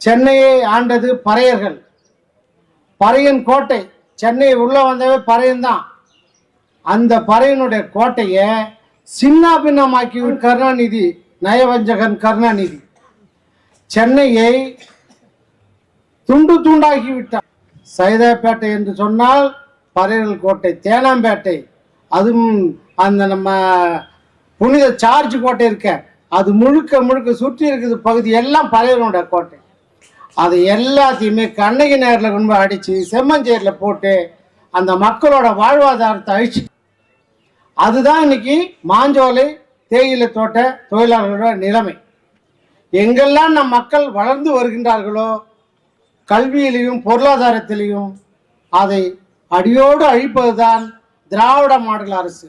சென்னையை ஆண்டது பறையர்கள். பறையன் கோட்டை சென்னை உள்ள வந்தவே பறையன் தான். அந்த பறையனுடைய கோட்டையை சின்ன பின்னமாக்கி கருணாநிதி நயவஞ்சகன் கருணாநிதி. சென்னையை துண்டு துண்டாக்கி விட்டார். சைதாப்பேட்டை என்று சொன்னால் பறையர்கள் கோட்டை தேனாம்பேட்டை. அதுவும் அந்த நம்ம புனித சார்ஜ் கோட்டை இருக்க அது முழுக்க முழுக்க சுற்றி இருக்குது பகுதி எல்லாம் பறையனுடைய கோட்டை. அது எல்லாத்தையுமே கண்ணகி நேரில் கொண்டு போய் அடித்து செம்மஞ்சேரியில் போட்டு அந்த மக்களோட வாழ்வாதாரத்தை அழிச்சு. அதுதான் இன்னைக்கு மாஞ்சோலை தேயிலை தோட்ட தொழிலாளர்களோட நிலைமை. எங்கெல்லாம் நம் மக்கள் வளர்ந்து வருகின்றார்களோ கல்வியிலையும் பொருளாதாரத்திலையும் அதை அடியோடு அழிப்பதுதான் திராவிட மாடல் அரசு.